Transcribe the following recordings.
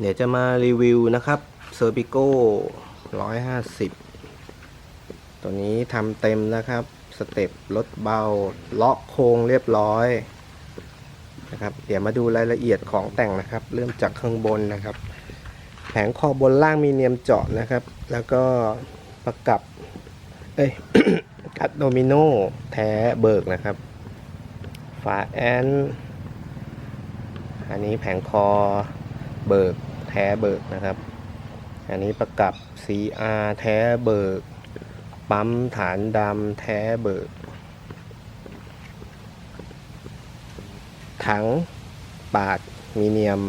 เดี๋ยวจะมารีวิวนะครับเซอร์ปิโก้ร้อยห้าสิบตัวนี้ทำเต็มนะครับ สเต็ปรถเบาล็อกโครงเรียบร้อยนะครับเดี๋ยวมาดูรายละเอียดของแต่งนะครับ เริ่มจากข้างบนนะครับ แผงคอบนล่างมีเนียมเจาะนะครับ แล้วก็ประกับเอ้ยกัดโดมิโนแท้เบิกนะครับ ฝาแอน อันนี้แผงคอเบิกแท้เบิกนะครับ อันนี้ประกับ CR แท้เบิก ปั๊มฐานดำแท้เบิก ถังปาดมีเนียม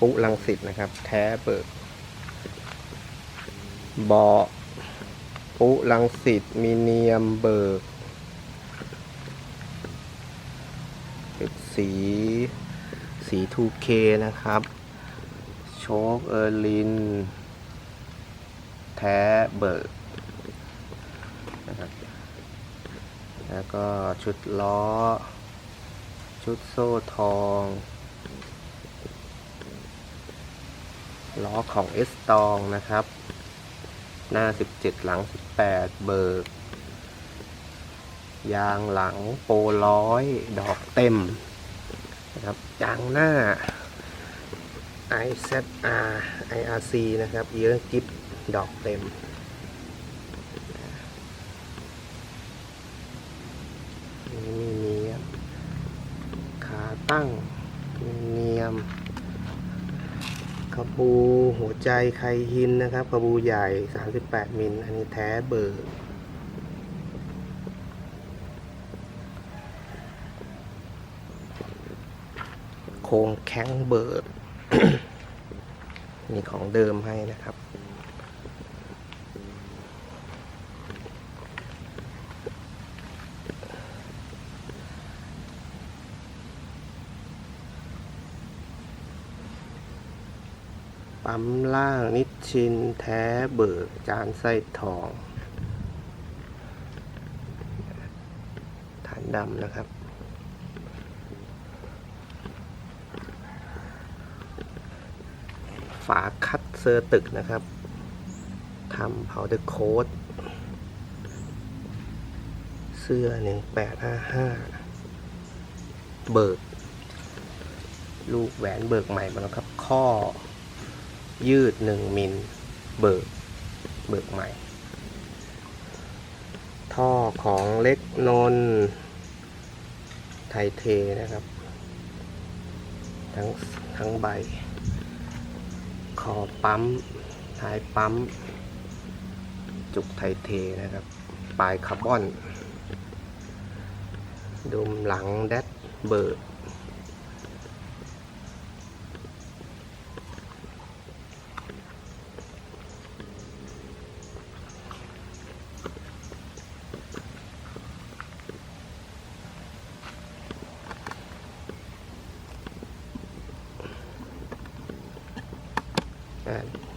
ปุลังสิตนะครับ แท้เบิกเบาะปุลังสิตมีเนียมเบิก สี สี 2K นะครับ โชคเออร์ลิน แท้เบิกนะครับ แล้วก็ชุดล้อ ชุดโซ่ทอง ล้อของเอสตองนะครับ หน้า 17 หลัง 18 เบิร์กยางหลังโปร้อย ดอกเต็ม นะครับยางหน้า IZR IRC นะครับเยอะกิฟดอกเต็มนี่มีเนียมขาตั้งมีเนียมกระบูหัวใจไคฮินนะครับกระบูใหญ่ 38 มิล อันนี้แท้เบอร์ โครงแข้งเบิร์ดมีของเดิมให้นะครับ ปั๊มล่างนิชชินแท้เบิกจานไส้ทอง ฐานดำนะครับ ฝาคัดเซอร์ตึกนะครับทำ powder coat เสื้อ 1855 เบิก ลูกแหวนเบิกใหม่มาแล้วครับ ข้อยืด 1 มิล เบิก เบิกใหม่ ท่อของเล็กนนท์ไทยเทนะครับ ทั้งทั้งใบ คอปั๊ม ท้ายปั๊ม จุกไทเทนะครับ ปลายคาร์บอนดุมหลังแดดเบิร์ด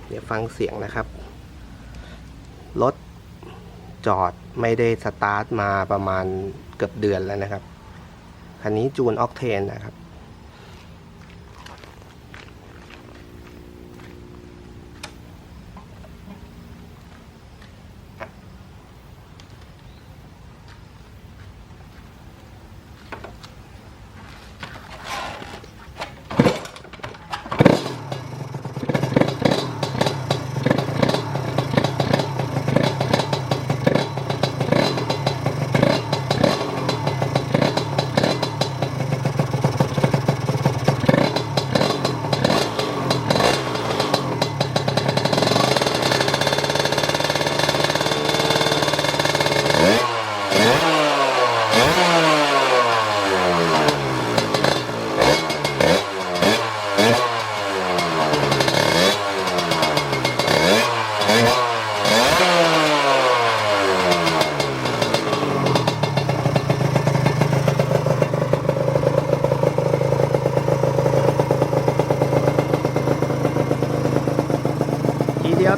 เดี๋ยวฟังเสียงนะครับ รถจอดไม่ได้สตาร์ทมาประมาณเกือบเดือนแล้วนะครับ คันนี้จูนออกเทนนะครับ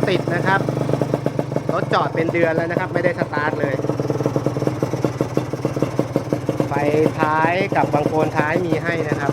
ติดนะครับ รถจอดเป็นเดือนแล้วนะครับ ไม่ได้สตาร์ทเลย ไฟท้ายกับบางโคนท้ายมีให้นะครับ